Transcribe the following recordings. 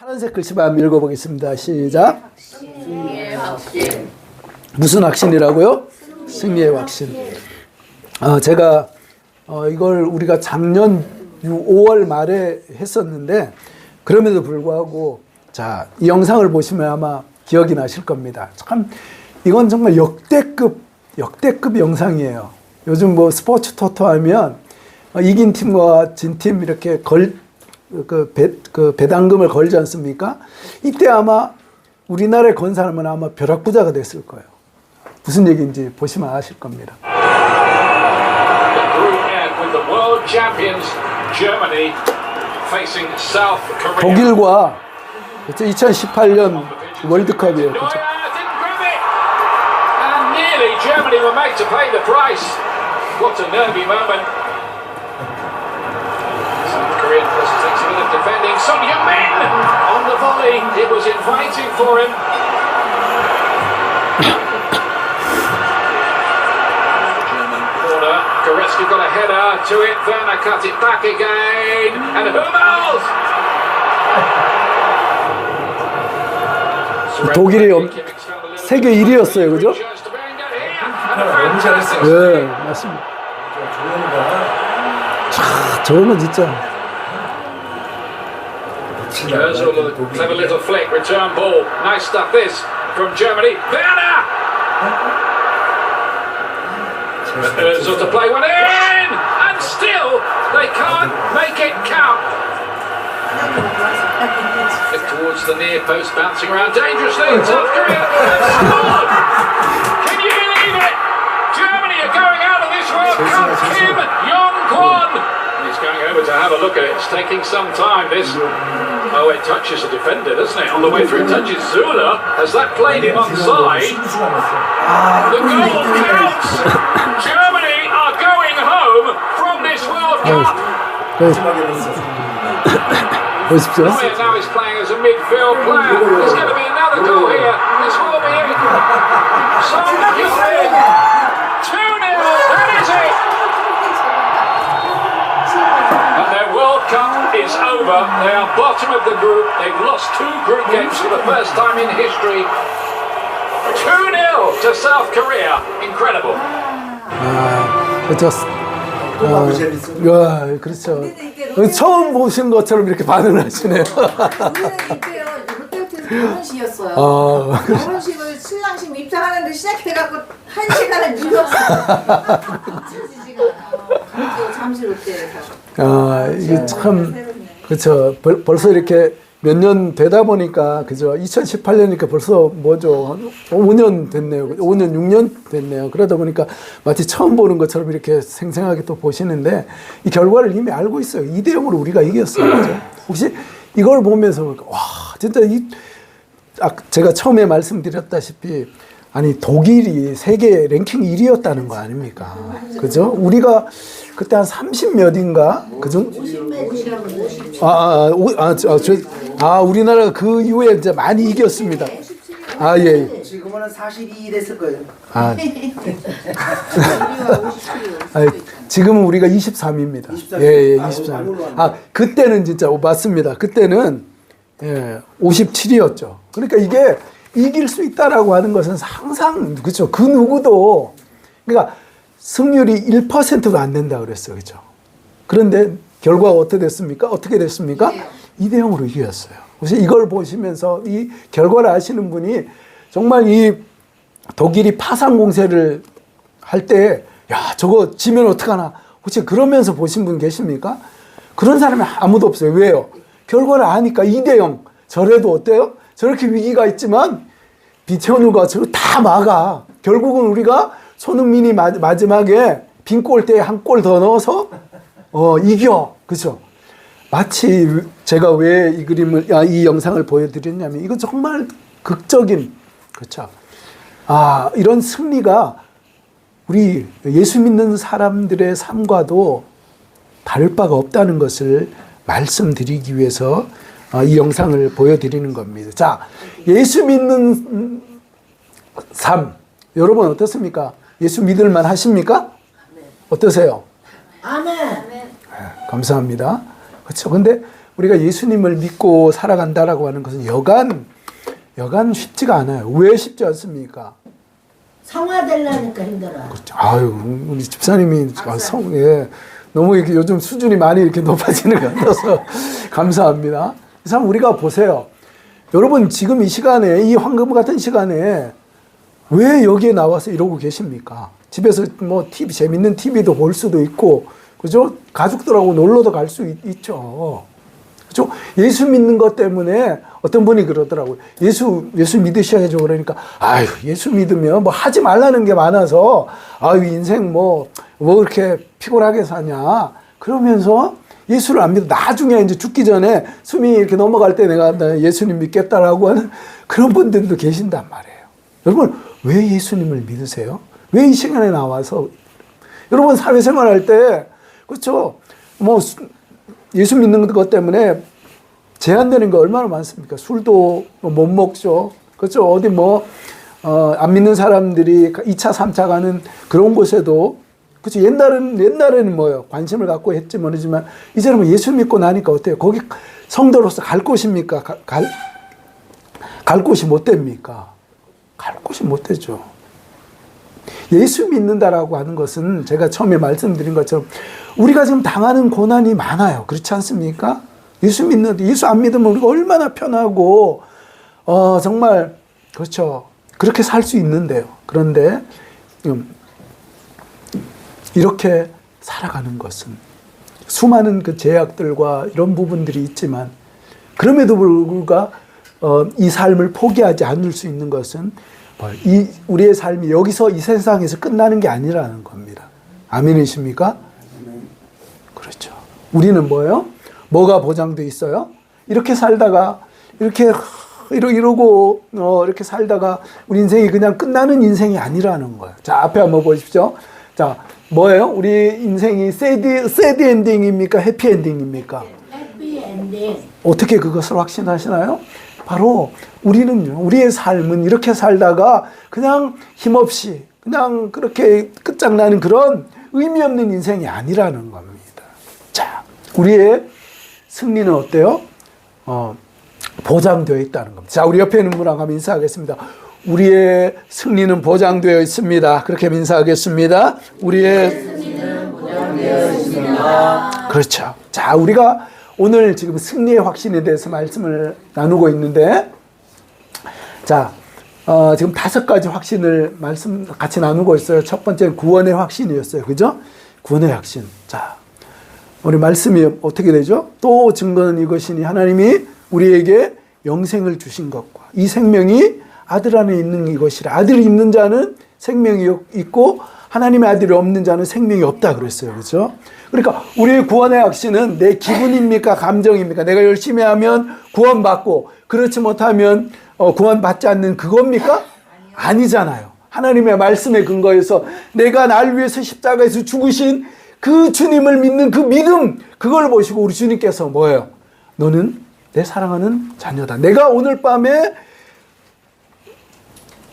파란색 글씨만 읽어보겠습니다. 시작. 무슨 확신이라고요? 승리의 확신. 어, 제가 어, 이걸 우리가 작년 5월 말에 했었는데 그럼에도 불구하고 자, 이 영상을 보시면 아마 기억이 나실 겁니다. 참 이건 정말 역대급 역대급 영상이에요. 요즘 뭐 스포츠 토토 하면 어, 이긴 팀과 진 팀 이렇게 걸, 그, 배, 그 배당금을 걸지 않습니까? 이때 아마 우리나라에 건 사람은 아마 벼락부자가 됐을 거예요. 무슨 얘기인지 보시면 아실 겁니다. 독일과 그렇죠? 2018년 월드컵이에요. 그렇죠? Defending. Son Heung-min on the volley. It was inviting for him. German corner. Goretzka got a header to it. Werner cut it back again. And Hummels! 독일이 엄- 세계 1위였어요, 그죠? 너무 잘했어요. 네, 맞습니다. 저거는 진짜 Özil, a clever little flick, return ball. Nice stuff this from Germany. Werner! Özil to play one in! And still, they can't make it count. Towards the near post, bouncing around dangerously. South Korea has scored! Can you believe it? Germany are going out of this World Cup. Kim Jong-kwon! He's going over to have a look at it. It's taking some time, this. Oh, it touches the defender, doesn't it? On the way through, it touches Zula. Has that played him onside? The goal counts. Germany are going home from this World oh. Cup. Oh. Oh, Was just... Now is playing as a midfield player. There's going to be another goal here. This will be it. So, is over. They are bottom of the group. They've lost two group games for the first time in history. 2-0 to South Korea. Incredible. 아, 그렇죠. 재밌어. 야, 그렇죠. 처음 보신 것처럼 이렇게 반응을 하시네요. 우리는 이때요 롯데호텔에서 결혼식이었어요. 아, 결혼식을 신랑심 입장하는데 시작해갖고 한 시간을 늦었어. 롯데에서. 아, 이게 참, 그렇죠. 벌, 벌써 이렇게 몇 년 되다 보니까, 그죠. 2018년이니까 벌써 뭐죠. 한 5년 됐네요. 5년, 6년 됐네요. 그러다 보니까 마치 처음 보는 것처럼 이렇게 생생하게 또 보시는데, 이 결과를 이미 알고 있어요. 2대 0으로 우리가 이겼어요. 그죠? 혹시 이걸 보면서, 와, 진짜 이, 아, 제가 처음에 말씀드렸다시피 아니 독일이 세계 랭킹 1위였다는 거 아닙니까? 그죠? 우리가 그때 한 30 몇인가? 그죠? 아, 아, 오- 아, 저, 저, 아, 우리나라가 그 이후에 이제 많이 이겼습니다. 아, 예. 예. 지금은 42 됐을 거예요. 아, 아, 지금은 우리가 23입니다. 23. 예, 예, 아, 23. 많이 올라왔네. 아, 그때는 진짜 오, 맞습니다. 그때는 예, 57이었죠. 그러니까 이게 이길 수 있다라고 하는 것은 항상 그렇죠. 그 누구도 그러니까 승률이 1%도 안 된다 그랬어요. 그렇죠? 그런데 결과가 어떻게 됐습니까? 어떻게 됐습니까? 2대 0으로 이겼어요. 그래서 이걸 보시면서 이 결과를 아시는 분이 정말 이 독일이 파상 공세를 할 때, 야, 저거 지면 어떡하나. 혹시 그러면서 보신 분 계십니까? 그런 사람이 아무도 없어요. 왜요? 결과를 아니까 2대 0. 저래도 어때요? 저렇게 위기가 있지만, 비천우가 저거 다 막아. 결국은 우리가 손흥민이 마, 마지막에 빈 골대에 한 골 더 넣어서, 어, 이겨. 그죠? 마치 제가 왜 이 그림을, 아, 이 영상을 보여드렸냐면, 이거 정말 극적인, 그렇죠. 아, 이런 승리가 우리 예수 믿는 사람들의 삶과도 다를 바가 없다는 것을 말씀드리기 위해서 어, 이 영상을 보여드리는 겁니다. 자, 예수 믿는 음, 삶, 여러분 어떻습니까? 예수 믿을만 하십니까? 어떠세요? 아멘. 감사합니다. 그렇죠. 근데 우리가 예수님을 믿고 살아간다라고 하는 것은 여간 여간 쉽지가 않아요. 왜 쉽지 않습니까? 성화되려니까 힘들어. 그렇죠. 아유, 우리 집사님이 아, 성, 예, 너무 이렇게 요즘 수준이 많이 이렇게 높아지는 것 같아서 감사합니다. 참 우리가 보세요. 여러분 지금 이 시간에 이 황금 같은 시간에 왜 여기에 나와서 이러고 계십니까? 집에서 뭐 TV 재밌는 TV도 볼 수도 있고 그죠? 가족들하고 놀러도 갈 수 있죠. 그죠? 예수 믿는 것 때문에 어떤 분이 그러더라고요. 예수, 예수 믿으셔야죠. 그러니까, 아유, 예수 믿으면 뭐 하지 말라는 게 많아서, 아유, 인생 뭐, 뭐 그렇게 피곤하게 사냐. 그러면서 예수를 안 믿어. 나중에 이제 죽기 전에 숨이 이렇게 넘어갈 때 내가 나 예수님 믿겠다라고 하는 그런 분들도 계신단 말이에요. 여러분, 왜 예수님을 믿으세요? 왜 이 시간에 나와서 여러분 사회생활 할때 그렇죠 뭐 수- 예수 믿는 것 때문에 제한되는 게 얼마나 많습니까 술도 뭐못 먹죠 그렇죠 어디 뭐 어 안 믿는 사람들이 2차 3차 가는 그런 곳에도 그렇죠 옛날은 옛날에는 뭐요 관심을 갖고 했지 모르지만 이제는 뭐 예수 믿고 나니까 어때요 거기 성도로서 갈 곳입니까 가- 갈, 갈 곳이 못 됩니까 갈 곳이 못 되죠 예수 믿는다라고 하는 것은 제가 처음에 말씀드린 것처럼 우리가 지금 당하는 고난이 많아요. 그렇지 않습니까? 예수 믿는 예수 안 믿으면 우리가 얼마나 편하고 어 정말 그렇죠. 그렇게 살 수 있는데요. 그런데 음, 이렇게 살아가는 것은 수많은 그 제약들과 이런 부분들이 있지만 그럼에도 불구하고 어, 이 삶을 포기하지 않을 수 있는 것은 뭐이 우리의 삶이 여기서 이 세상에서 끝나는 게 아니라는 겁니다. 아멘이십니까? 그렇죠. 우리는 뭐예요? 뭐가 보장돼 있어요? 이렇게 살다가 이렇게 이러, 이러고 어, 이렇게 살다가 우리 인생이 그냥 끝나는 인생이 아니라는 거예요. 자 앞에 한번 보십시오. 자 뭐예요? 우리 인생이 새드 새드 엔딩입니까? 해피 엔딩입니까? 해피 엔딩. 어떻게 그것을 확신하시나요? 바로 우리는요, 우리의 삶은 이렇게 살다가 그냥 힘없이 그냥 그렇게 끝장나는 그런 의미 없는 인생이 아니라는 겁니다. 자, 우리의 승리는 어때요? 어, 보장되어 있다는 겁니다. 자, 우리 옆에 있는 분하고 인사하겠습니다. 우리의 승리는 보장되어 있습니다. 그렇게 인사하겠습니다. 우리의 그렇죠. 자, 우리가 오늘 지금 승리의 확신에 대해서 말씀을 나누고 있는데, 자, 어, 지금 다섯 가지 확신을 말씀 같이 나누고 있어요. 첫 번째는 구원의 확신이었어요. 그죠? 구원의 확신. 자, 우리 말씀이 어떻게 되죠? 또 증거는 이것이니 하나님이 우리에게 영생을 주신 것과 이 생명이 아들 안에 있는 이것이라. 아들이 있는 자는 생명이 있고 하나님의 아들이 없는 자는 생명이 없다 그랬어요. 그렇죠? 그러니까 우리의 구원의 확신은 내 기분입니까? 감정입니까? 내가 열심히 하면 구원받고 그렇지 못하면 어, 구원받지 않는 그겁니까? 아니잖아요. 하나님의 말씀에 근거해서 내가 날 위해서 십자가에서 죽으신 그 주님을 믿는 그 믿음 그걸 보시고 우리 주님께서 뭐예요? 너는 내 사랑하는 자녀다. 내가 오늘 밤에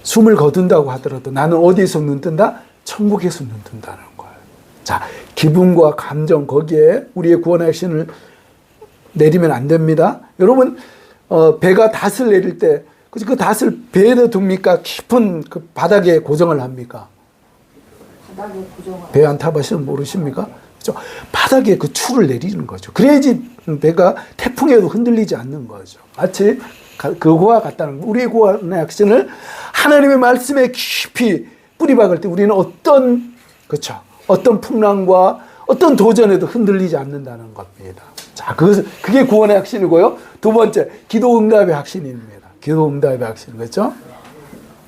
숨을 거둔다고 하더라도 나는 어디에서 눈 뜬다? 천국에서 눈 뜬다는 거예요. 자, 기분과 감정 거기에 우리의 구원의 액션을 내리면 안 됩니다. 여러분, 어, 배가 닷을 내릴 때, 그, 그 닷을 배에 둡니까? 깊은 그 바닥에 고정을 합니까? 배 안 타보시면 모르십니까? 그죠? 바닥에 그 추를 내리는 거죠. 그래야지 배가 태풍에도 흔들리지 않는 거죠. 마치 가- 그거와 같다는 거. 우리의 구원의 액션을 하나님의 말씀에 깊이 뿌리 박을 때 우리는 어떤 그렇죠. 어떤 풍랑과 어떤 도전에도 흔들리지 않는다는 겁니다. 자, 그 그게 구원의 확신이고요. 두 번째, 기도 응답의 확신입니다. 기도 응답의 확신. 그렇죠?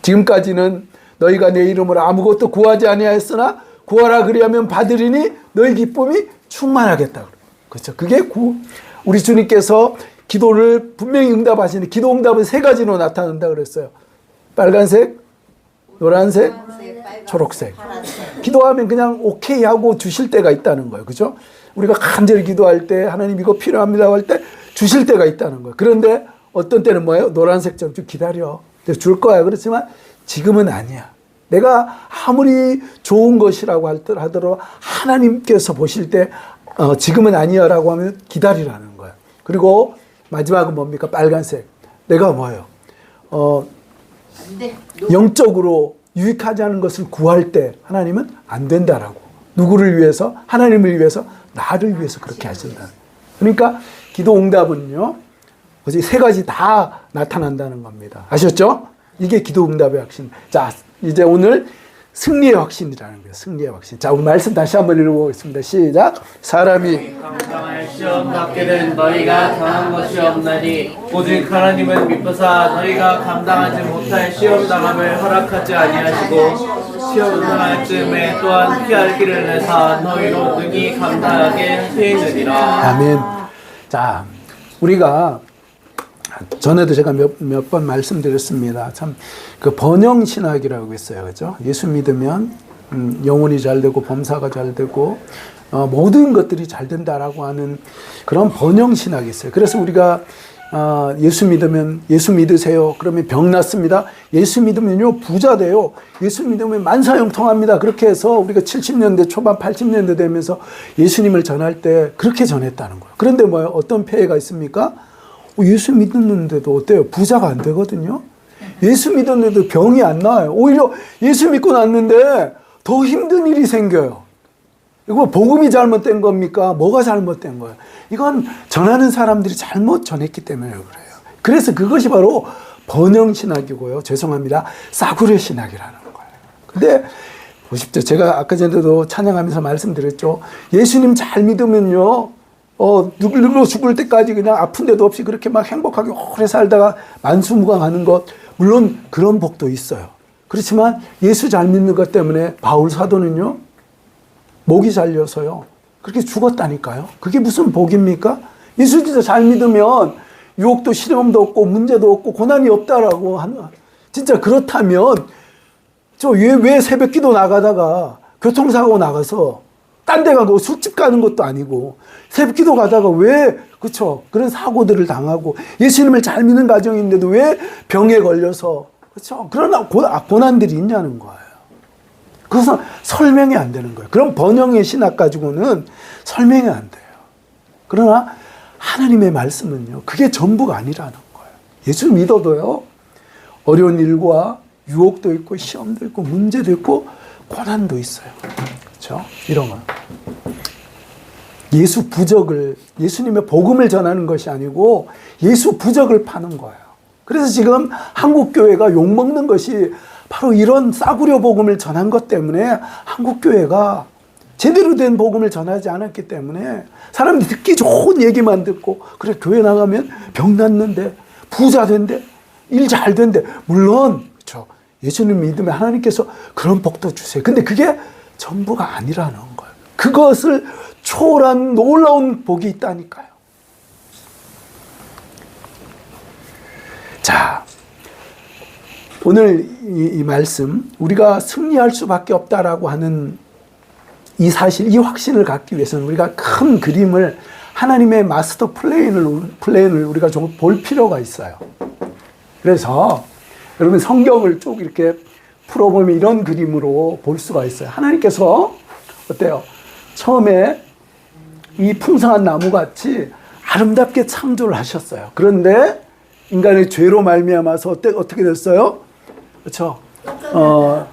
지금까지는 너희가 내 이름으로 아무것도 구하지 아니하였으나 구하라 그리하면 받으리니 너희 기쁨이 충만하겠다. 그렇죠. 그게 구, 우리 주님께서 기도를 분명히 응답하시는 기도 응답은 세 가지로 나타난다 그랬어요. 빨간색, 노란색, 초록색. 기도하면 그냥 오케이 하고 주실 때가 있다는 거예요. 그죠? 우리가 간절히 기도할 때 하나님 이거 필요합니다 할 때 주실 때가 있다는 거예요. 그런데 어떤 때는 뭐예요? 노란색처럼 좀 기다려. 줄 거야. 그렇지만 지금은 아니야. 내가 아무리 좋은 것이라고 하더라도 하나님께서 보실 때 어, 지금은 아니야라고 하면 기다리라는 거야. 그리고 마지막은 뭡니까? 빨간색. 내가 뭐예요? 어, 안돼 영적으로 유익하지 않은 것을 구할 때 하나님은 안 된다라고. 누구를 위해서? 하나님을 위해서, 나를 위해서 그렇게 하신다. 그러니까 기도 응답은요, 어제 세 가지 다 나타난다는 겁니다. 아셨죠? 이게 기도 응답의 확신. 자, 이제 오늘 승리의 확신이라는 거예요. 승리의 확신. 자, 오늘 말씀 다시 한번 읽어보겠습니다. 시작. 사람이 감당할 시험 받게는 너희가 당한 것이 없나니 오직 하나님은 미쁘사 너희가 감당하지 못할 시험 당함을 허락하지 아니하시고 시험 당할 즈음에 또한 피할 길을 내사 너희로 능히 감당하게 하시느니라 아멘. 자, 우리가 전에도 제가 몇, 몇번 말씀드렸습니다. 참, 그 번영 신학이라고 있어요. 그죠? 예수 믿으면, 음, 영혼이 잘 되고, 범사가 잘 되고, 어, 모든 것들이 잘 된다라고 하는 그런 번영 신학이 있어요. 그래서 우리가, 어, 예수 믿으면, 예수 믿으세요. 그러면 병 낫습니다. 예수 믿으면요, 부자 돼요. 예수 믿으면 만사형통합니다. 그렇게 해서 우리가 70년대 초반, 80년대 되면서 예수님을 전할 때 그렇게 전했다는 거예요. 그런데 뭐예요? 어떤 폐해가 있습니까? 어, 예수 믿었는데도 어때요? 부자가 안 되거든요. 예수 믿었는데도 병이 안 나와요. 오히려 예수 믿고 났는데 더 힘든 일이 생겨요. 이거 복음이 잘못된 겁니까? 뭐가 잘못된 거예요? 이건 전하는 사람들이 잘못 전했기 때문에 그래요. 그래서 그것이 바로 번영 신학이고요. 죄송합니다. 싸구려 신학이라는 거예요. 근데 보십시오. 제가 아까 전에도 찬양하면서 말씀드렸죠. 예수님 잘 믿으면요. 어, 늙어 죽을 때까지 그냥 아픈 데도 없이 그렇게 막 행복하게 오래 살다가 만수무강하는 것, 물론 그런 복도 있어요. 그렇지만 예수 잘 믿는 것 때문에 바울 사도는요, 목이 잘려서요, 그렇게 죽었다니까요. 그게 무슨 복입니까? 예수 진짜 잘 믿으면 유혹도 시험도 없고 문제도 없고 고난이 없다라고 하는, 진짜 그렇다면 저 왜 왜 새벽 기도 나가다가 교통사고 나가서 딴 데 가고 술집 가는 것도 아니고 새벽 기도 가다가 왜 그쵸 그런 사고들을 당하고 예수님을 잘 믿는 가정인데도 왜 병에 걸려서 그쵸 그런 고, 아, 고난들이 있냐는 거예요. 그것은 설명이 안 되는 거예요. 그런 번영의 신학 가지고는 설명이 안 돼요. 그러나 하나님의 말씀은요, 그게 전부가 아니라는 거예요. 예수 믿어도요, 어려운 일과 유혹도 있고, 시험도 있고, 문제도 있고, 고난도 있어요. 그렇죠? 이런 거. 예수 부적을, 예수님의 복음을 전하는 것이 아니고, 예수 부적을 파는 거예요. 그래서 지금 한국 교회가 욕 먹는 것이 바로 이런 싸구려 복음을 전한 것 때문에 한국 교회가 제대로 된 복음을 전하지 않았기 때문에 사람들이 듣기 좋은 얘기만 듣고 그래 교회 나가면 병 낫는데 부자 된대 일 잘 된대 물론 그렇죠 예수님 믿으면 하나님께서 그런 복도 주세요 근데 그게 전부가 아니라는 거예요 그것을 초월한 놀라운 복이 있다니까요 자 오늘 이, 이 말씀 우리가 승리할 수밖에 없다라고 하는 이 사실, 이 확신을 갖기 위해서는 우리가 큰 그림을 하나님의 마스터 플랜을, 플랜을 우리가 좀 볼 필요가 있어요. 그래서 여러분 성경을 쭉 이렇게 풀어보면 이런 그림으로 볼 수가 있어요. 하나님께서 어때요? 처음에 이 풍성한 나무 같이 아름답게 창조를 하셨어요. 그런데 인간의 죄로 말미암아서 어떻게 됐어요? 그렇죠? 어,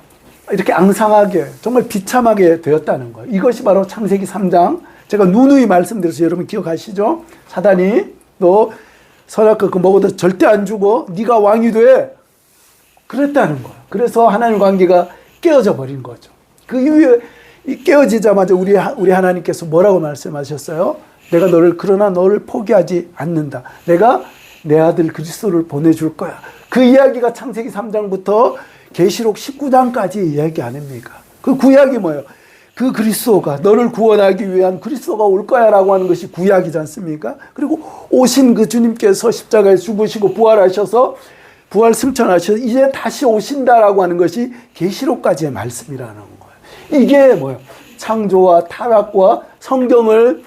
이렇게 앙상하게 정말 비참하게 되었다는 거예요. 이것이 바로 창세기 3장 제가 누누이 말씀드려서 여러분 기억하시죠? 사단이 너 선악과 그 먹어도 절대 안 죽어. 네가 왕이 돼. 그랬다는 거예요. 그래서 하나님 관계가 깨어져 버린 거죠. 그 이후에 이 깨어지자마자 우리 하- 우리 하나님께서 뭐라고 말씀하셨어요? 내가 너를 그러나 너를 포기하지 않는다. 내가 내 아들 그리스도를 보내줄 거야. 그 이야기가 창세기 3장부터 계시록 19장까지 이야기 아닙니까? 그 구약이 뭐예요? 그 그리스도가 너를 구원하기 위한 그리스도가 올 거야라고 하는 것이 구약이지 않습니까? 그리고 오신 그 주님께서 십자가에 죽으시고 부활하셔서 부활 승천하셔서 이제 다시 오신다라고 하는 것이 계시록까지의 말씀이라는 거예요. 이게 뭐예요? 창조와 타락과 성경을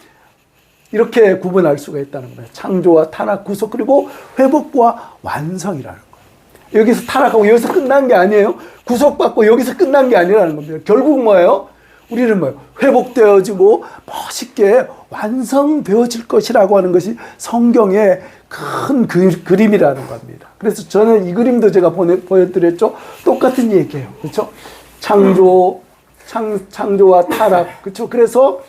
이렇게 구분할 수가 있다는 거예요. 창조와 타락, 구속 그리고 회복과 완성이라는 거예요. 여기서 타락하고 여기서 끝난 게 아니에요. 구속받고 여기서 끝난 게 아니라는 겁니다. 결국 뭐예요? 우리는 뭐 회복되어지고 멋있게 완성되어질 것이라고 하는 것이 성경의 큰 그, 그림이라는 겁니다. 그래서 저는 이 그림도 제가 보내, 보여드렸죠. 똑같은 얘기예요. 그렇죠? 창조, 창, 창조와 타락. 그렇죠? 그래서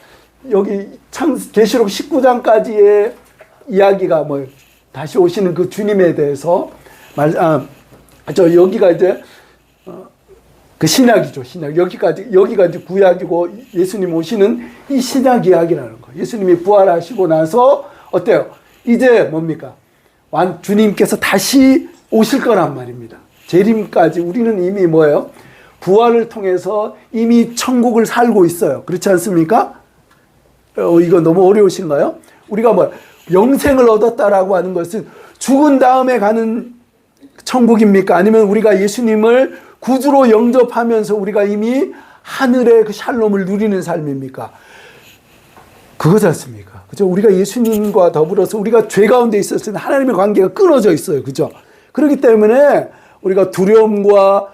여기 창, 계시록 19장까지의 이야기가 뭐 다시 오시는 그 주님에 대해서 말, 아, 저 여기가 이제 그 신약이죠, 신약. 여기까지, 여기가 이제 구약이고 예수님 오시는 이 신약 이야기라는 거예요. 예수님이 부활하시고 나서 어때요? 이제 뭡니까? 완, 주님께서 다시 오실 거란 말입니다. 재림까지 우리는 이미 뭐예요? 부활을 통해서 이미 천국을 살고 있어요. 그렇지 않습니까? 어, 이거 너무 어려우신가요? 우리가 뭐 영생을 얻었다라고 하는 것은 죽은 다음에 가는 천국입니까? 아니면 우리가 예수님을 구주로 영접하면서 우리가 이미 하늘의 그 샬롬을 누리는 삶입니까? 그거지 않습니까? 그죠? 우리가 예수님과 더불어서 우리가 죄 가운데 있었을 때 하나님의 관계가 끊어져 있어요. 그죠? 그렇기 때문에 우리가 두려움과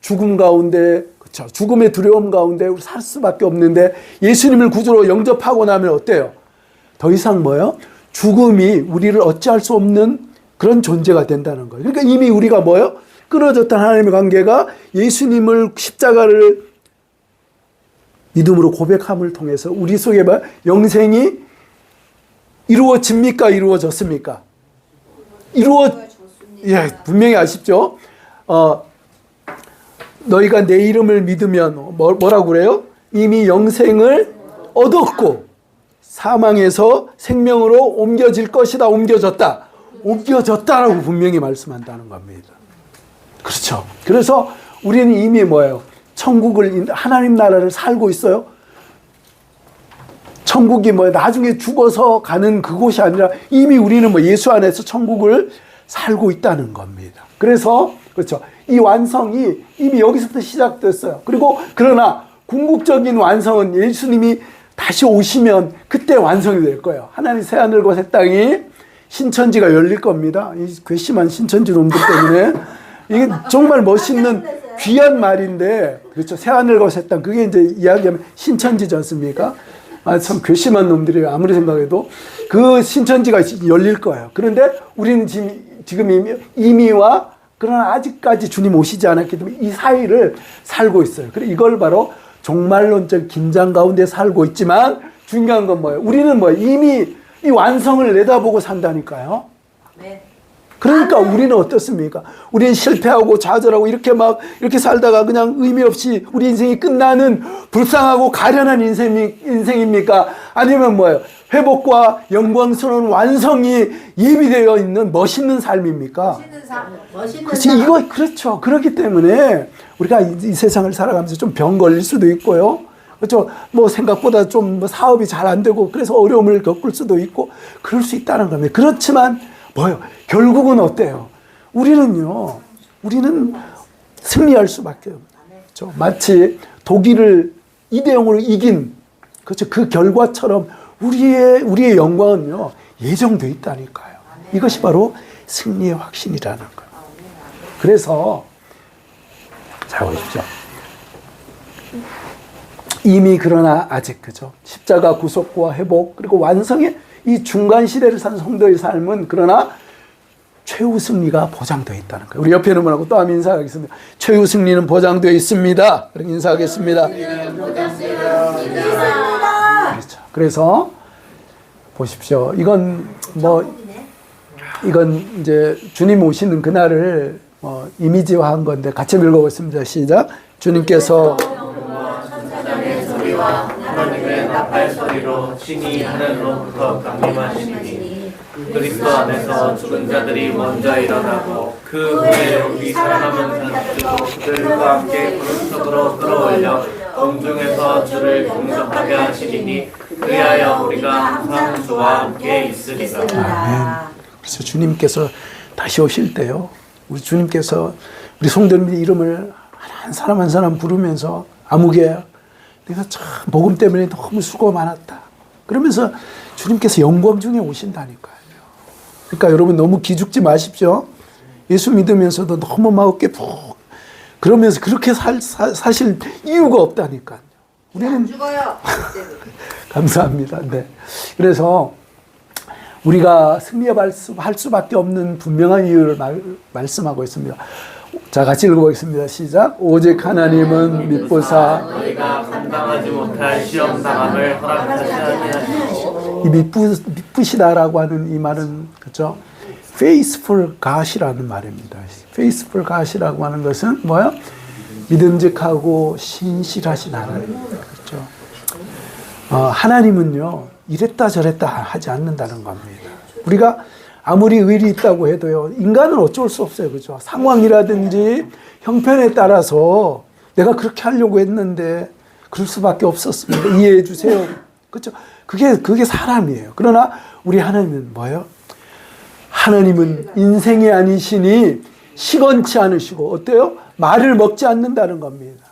죽음 가운데, 그쵸? 죽음의 두려움 가운데 우리 살 수밖에 없는데 예수님을 구주로 영접하고 나면 어때요? 더 이상 뭐요? 죽음이 우리를 어찌할 수 없는 그런 존재가 된다는 거예요. 그러니까 이미 우리가 뭐요? 끊어졌던 하나님의 관계가 예수님을 십자가를 믿음으로 고백함을 통해서 우리 속에 뭐 영생이 이루어집니까? 이루어졌습니까? 이루어, 예, 분명히 아십죠? 어, 너희가 내 이름을 믿으면 뭐, 뭐라고 그래요? 이미 영생을 얻었고 사망에서 생명으로 옮겨질 것이다. 옮겨졌다. 옮겨졌다라고 분명히 말씀한다는 겁니다. 그렇죠. 그래서 우리는 이미 뭐예요? 천국을 하나님 나라를 살고 있어요. 천국이 뭐 나중에 죽어서 가는 그곳이 아니라 이미 우리는 뭐 예수 안에서 천국을 살고 있다는 겁니다. 그래서 그렇죠. 이 완성이 이미 여기서부터 시작됐어요. 그리고 그러나 궁극적인 완성은 예수님이 다시 오시면 그때 완성이 될 거예요. 하나님 새 하늘과 새 땅이 신천지가 열릴 겁니다. 이 괘씸한 신천지 놈들 때문에 이게 정말 멋있는 귀한 말인데 그렇죠. 새 하늘과 새 땅 그게 이제 이야기하면 신천지지 않습니까? 아, 참 괘씸한 놈들이에요. 아무리 생각해도 그 신천지가 열릴 거예요. 그런데 우리는 지금, 지금 이미, 이미와 그러나 아직까지 주님 오시지 않았기 때문에 이 사이를 살고 있어요. 그래 이걸 바로 종말론적 긴장 가운데 살고 있지만 중요한 건 뭐예요? 우리는 뭐 이미 이 완성을 내다보고 산다니까요. 그러니까 우리는 어떻습니까? 우리는 실패하고 좌절하고 이렇게 막 이렇게 살다가 그냥 의미 없이 우리 인생이 끝나는 불쌍하고 가련한 인생이, 인생입니까? 아니면 뭐예요? 회복과 영광스러운 완성이 예비되어 있는 멋있는 삶입니까? 멋있는 그렇지 사람. 이거 그렇죠. 그렇기 때문에 우리가 이, 이 세상을 살아가면서 좀 병 걸릴 수도 있고요. 그렇죠. 뭐 생각보다 좀 뭐 사업이 잘 안 되고 그래서 어려움을 겪을 수도 있고 그럴 수 있다는 겁니다. 그렇지만 뭐요? 결국은 어때요? 우리는요. 우리는 승리할 수밖에 없는. 그렇죠. 마치 독일을 2대 0으로 이긴 그렇죠. 그 결과처럼 우리의 우리의 영광은요. 예정돼 있다니까요. 이것이 바로 승리의 확신이라는 거예요. 그래서 잘 보십시오. 이미 그러나 아직 그죠. 십자가 구속과 회복 그리고 완성의 이 중간 시대를 산 성도의 삶은 그러나 최후 승리가 보장되어 있다는 거예요. 우리 옆에 있는 분하고 또 한번 인사하겠습니다. 최후 승리는 보장되어 있습니다. 그렇게 인사하겠습니다. 그렇죠. 그래서 보십시오. 이건 뭐 이건 이제 주님 오시는 그날을 어, 이미지화한 건데 같이 읽어보겠습니다. 시작. 주님께서 나팔 소리로 신이 하늘로부터 강림하시니 그리스도 안에서 죽은 자들이 먼저 일어나고 그 후에 우리 살아남은 자들도 그들과 함께 구름 속으로 끌어올려 공중에서 주를 공접하게 하시리니 그리하여 우리가 항상 주와 함께 있으리라 아멘. 그래서 주님께서 다시 오실 때요. 우리 주님께서 우리 성도님의 이름을 한 사람 한 사람 부르면서 아무개 내가 참 복음 때문에 너무 수고 많았다. 그러면서 주님께서 영광 중에 오신다니까요. 그러니까 여러분 너무 기죽지 마십시오. 예수 믿으면서도 너무 막 어깨 푹 그러면서 그렇게 살, 사, 사실 이유가 없다니까요. 우리는 죽어요. 감사합니다. 네. 그래서 우리가 승리할 수, 할 수밖에 없는 분명한 이유를 말, 말씀하고 있습니다. 자, 같이 읽어보겠습니다. 시작. 오직 하나님은 믿보사 너희가 감당하지 못할 시험 당함을 허락하지 아니하시고 이 믿부, 믿부시다라고 하는 이 말은 그죠? faithful God이라는 말입니다. faithful God이라고 하는 것은 뭐야? 믿음직하고 신실하신 하나님. 그렇죠? 어, 하나님은요, 이랬다 저랬다 하지 않는다는 겁니다. 우리가 아무리 의리 있다고 해도요, 인간은 어쩔 수 없어요. 그죠? 상황이라든지 형편에 따라서 내가 그렇게 하려고 했는데 그럴 수밖에 없었습니다. 이해해 주세요. 그렇죠? 그게, 그게 사람이에요. 그러나 우리 하나님은 뭐예요? 하나님은 인생이 아니시니 시건치 않으시고 어때요? 말을 먹지 않는다는 겁니다.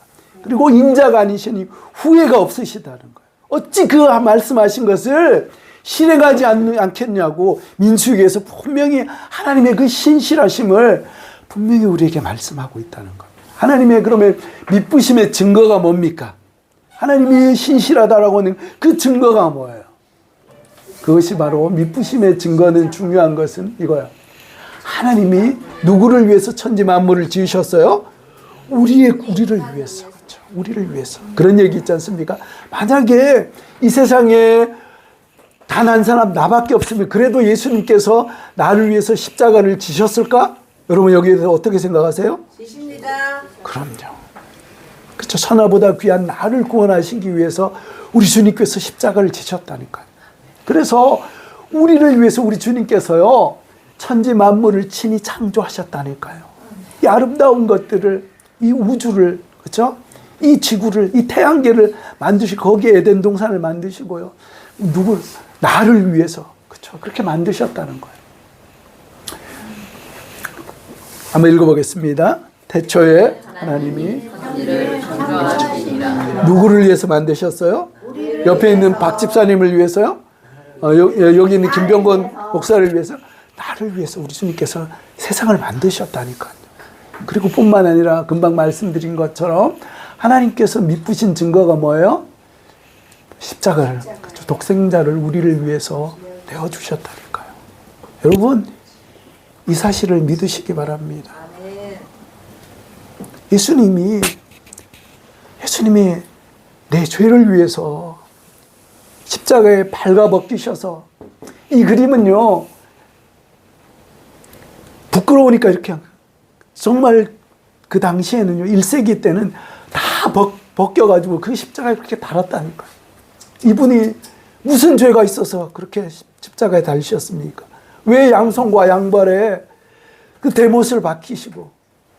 그리고 인자가 아니시니 후회가 없으시다는 거예요. 어찌 그 말씀하신 것을 실행하지 않, 않겠냐고 민수기에서 분명히 하나님의 그 신실하심을 분명히 우리에게 말씀하고 있다는 겁니다. 하나님의 그러면 믿부심의 증거가 뭡니까? 하나님이 신실하다라고 하는 그 증거가 뭐예요? 그것이 바로 믿부심의 증거는 중요한 것은 이거야. 하나님이 누구를 위해서 천지 만물을 지으셨어요? 우리의 우리를 위해서. 그렇죠? 우리를 위해서. 그런 얘기 있지 않습니까? 만약에 이 세상에 단 한 사람 나밖에 없으면 그래도 예수님께서 나를 위해서 십자가를 지셨을까? 여러분 여기에 대해서 어떻게 생각하세요? 지십니다. 그럼요. 그렇죠. 천하보다 귀한 나를 구원하시기 위해서 우리 주님께서 십자가를 지셨다니까요. 그래서 우리를 위해서 우리 주님께서요. 천지 만물을 친히 창조하셨다니까요. 이 아름다운 것들을 이 우주를 그렇죠? 이 지구를 이 태양계를 만드시고 거기에 에덴 동산을 만드시고요. 누구 나를 위해서 그렇죠? 그렇게 만드셨다는 거예요. 한번 읽어보겠습니다. 태초에 하나님이 누구를 위해서 만드셨어요? 옆에 있는 박 집사님을 위해서요? 어, 여, 여기 있는 김병건 목사를 위해서? 나를 위해서 우리 주님께서 세상을 만드셨다니까요. 그리고 뿐만 아니라 금방 말씀드린 것처럼 하나님께서 믿으신 증거가 뭐예요? 십자가를. 독생자를 우리를 위해서 내어 주셨다니까요. 여러분, 이 사실을 믿으시기 바랍니다. 예수님이 예수님이 내 죄를 위해서 십자가에 발가 벗기셔서 이 그림은요 부끄러우니까 이렇게 정말 그 당시에는요 1세기 때는 다 벗, 벗겨가지고 그 십자가에 그렇게 달았다니까요 이분이 무슨 죄가 있어서 그렇게 십자가에 달리셨습니까 왜 양손과 양발에 그 대못을 박히시고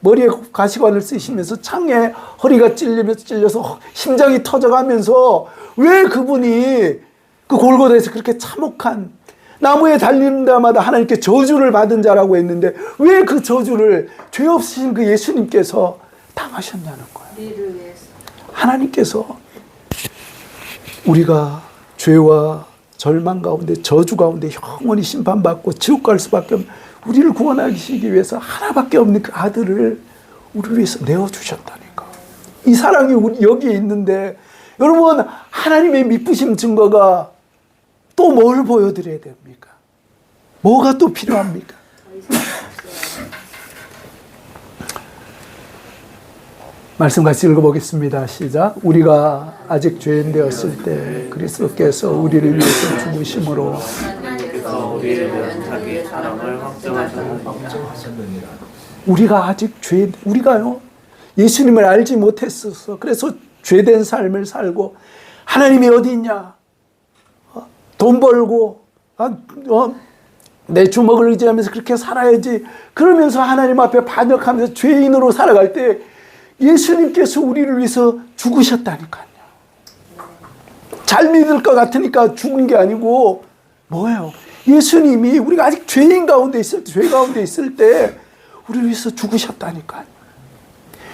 머리에 가시관을 쓰시면서 창에 허리가 찔리면서 찔려서 심장이 터져가면서 왜 그분이 그 골고다에서 그렇게 참혹한 나무에 달리는 데마다 하나님께 저주를 받은 자라고 했는데 왜 그 저주를 죄 없으신 그 예수님께서 당하셨냐는 거예요. 우리를 위해서. 하나님께서 우리가 죄와 절망 가운데 저주 가운데 영원히 심판받고 지옥 갈 수밖에 없는 우리를 구원하시기 위해서 하나밖에 없는 그 아들을 우리를 위해서 내어주셨다니까. 이 사랑이 우리 여기에 있는데 여러분 하나님의 미쁘심 증거가 또 뭘 보여드려야 됩니까? 뭐가 또 필요합니까? 말씀 같이 읽어보겠습니다. 시작. 우리가 아직 죄인 되었을 때 그리스도께서 우리를 위해서 죽으심으로 우리가 아직 죄, 우리가요, 예수님을 알지 못했어서, 그래서 죄된 삶을 살고, 하나님이 어디 있냐? 어, 돈 벌고, 아, 어, 내 주먹을 의지하면서 그렇게 살아야지. 그러면서 하나님 앞에 반역하면서 죄인으로 살아갈 때, 예수님께서 우리를 위해서 죽으셨다니까요. 잘 믿을 것 같으니까 죽은 게 아니고, 뭐예요? 예수님이 우리가 아직 죄인 가운데 있을 때, 죄 가운데 있을 때, 우리를 위해서 죽으셨다니까요.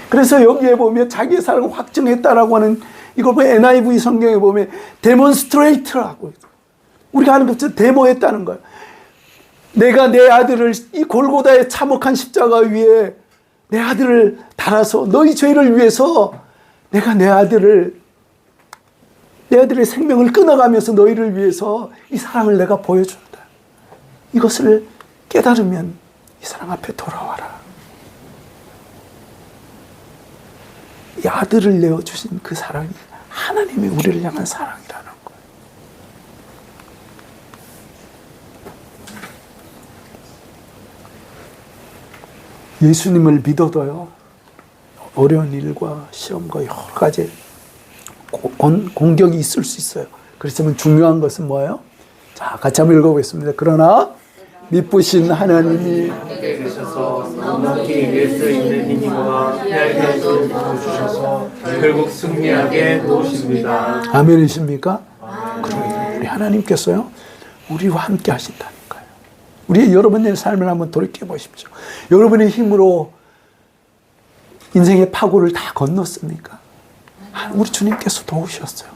그래서 여기에 보면 자기의 사랑을 확증했다라고 하는 이걸 보면 NIV 성경에 보면 데몬스트레이트라고 우리가 하는 것처럼 데모했다는 거예요. 내가 내 아들을 이 골고다의 참혹한 십자가 위에 내 아들을 달아서 너희 죄를 위해서 내가 내 아들을 내 아들의 생명을 끊어가면서 너희를 위해서 이 사랑을 내가 보여준다. 이것을 깨달으면 이 사랑 앞에 돌아와라. 이 아들을 내어주신 그 사랑이 하나님이 우리를 향한 사랑이라 예수님을 믿어도요, 어려운 일과 시험과 여러 가지 공- 공격이 있을 수 있어요. 그렇지만 중요한 것은 뭐예요? 자, 같이 한번 읽어보겠습니다. 그러나 미쁘신 하나님이 함께 계셔서 넉넉히 이길 수 있는 힘과 피할 것을 주셔서 결국 승리하게 도우십니다. 아멘이십니까? 그럼 우리 하나님께서요, 우리와 함께 하신다니까요. 우리 여러분의 삶을 한번 돌이켜 보십시오. 여러분의 힘으로 인생의 파고를 다 건넜습니까? 아, 우리 주님께서 도우셨어요.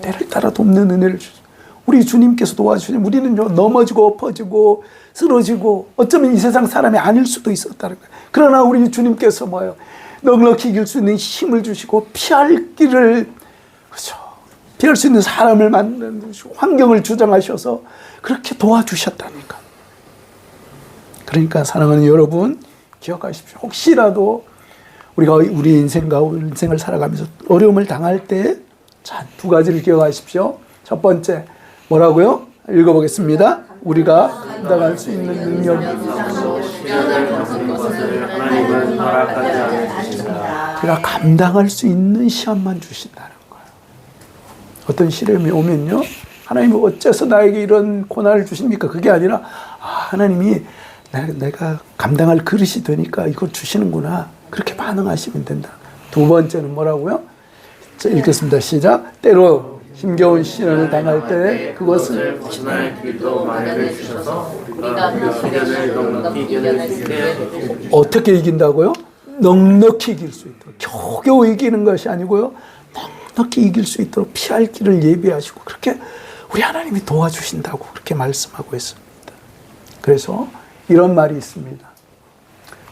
때를 따라 돕는 은혜를 주죠. 우리 주님께서 도와주시면 우리는 넘어지고 엎어지고 쓰러지고 어쩌면 이 세상 사람이 아닐 수도 있었다는 거예요. 그러나 우리 주님께서 뭐예요? 넉넉히 이길 수 있는 힘을 주시고 피할 길을 그렇죠. 피할 수 있는 사람을 만드는 환경을 주장하셔서 그렇게 도와주셨다니까. 그러니까 사랑하는 여러분 기억하십시오. 혹시라도 우리가 우리 인생과 인생을 살아가면서 어려움을 당할 때 자, 두 가지를 기억하십시오. 첫 번째 뭐라고요? 읽어보겠습니다. 우리가 감당할 수 있는 능력이. 우리가 감당할 수 있는 시험만 주신다는 거예요. 어떤 시련이 오면요. 하나님이 어째서 나에게 이런 고난을 주십니까? 그게 아니라 아, 하나님이 내- 내가 감당할 그릇이 되니까 이걸 주시는구나. 그렇게 반응하시면 된다. 두 번째는 뭐라고요? 자, 읽겠습니다. 시작. 때로 힘겨운 시련을 당할 때 그것을. 어떻게 이긴다고요? 넉넉히 이길 수 있도록 겨우겨우 이기는 것이 아니고요 넉넉히 이길 수 있도록 피할 길을 예비하시고 그렇게 우리 하나님이 도와주신다고 그렇게 말씀하고 있습니다 그래서 이런 말이 있습니다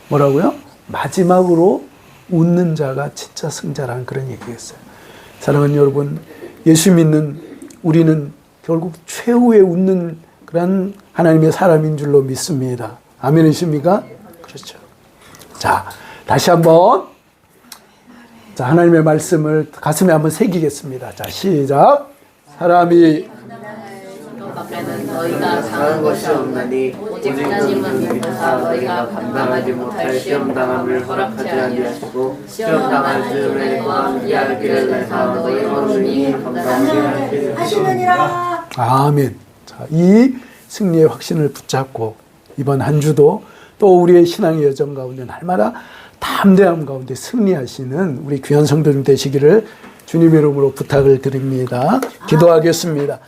뭐라고요? 마지막으로 웃는 자가 진짜 승자라는 그런 얘기였어요 사랑하는 여러분 예수 믿는 우리는 결국 최후에 웃는 그런 하나님의 사람인 줄로 믿습니다 아멘이십니까? 그렇죠 자, 다시 한번. 자, 하나님의 말씀을 가슴에 한번 새기겠습니다. 자, 시작. 사람이 너희가 사는 당한 것이 없나니 오직 하나님은 믿으사 너희가 감당하지 못할 시험 당함을 허락하지 아니하시고 시험 당할 즈음에 또한 피할 길을 내사 너희 어른이 감당하게 하시느니라. 아멘. 자, 이 승리의 확신을 붙잡고 이번 한 주도 또 우리의 신앙의 여정 가운데 날마다 담대함 가운데 승리하시는 우리 귀한 성도님 되시기를 주님의 이름으로 부탁을 드립니다. 기도하겠습니다.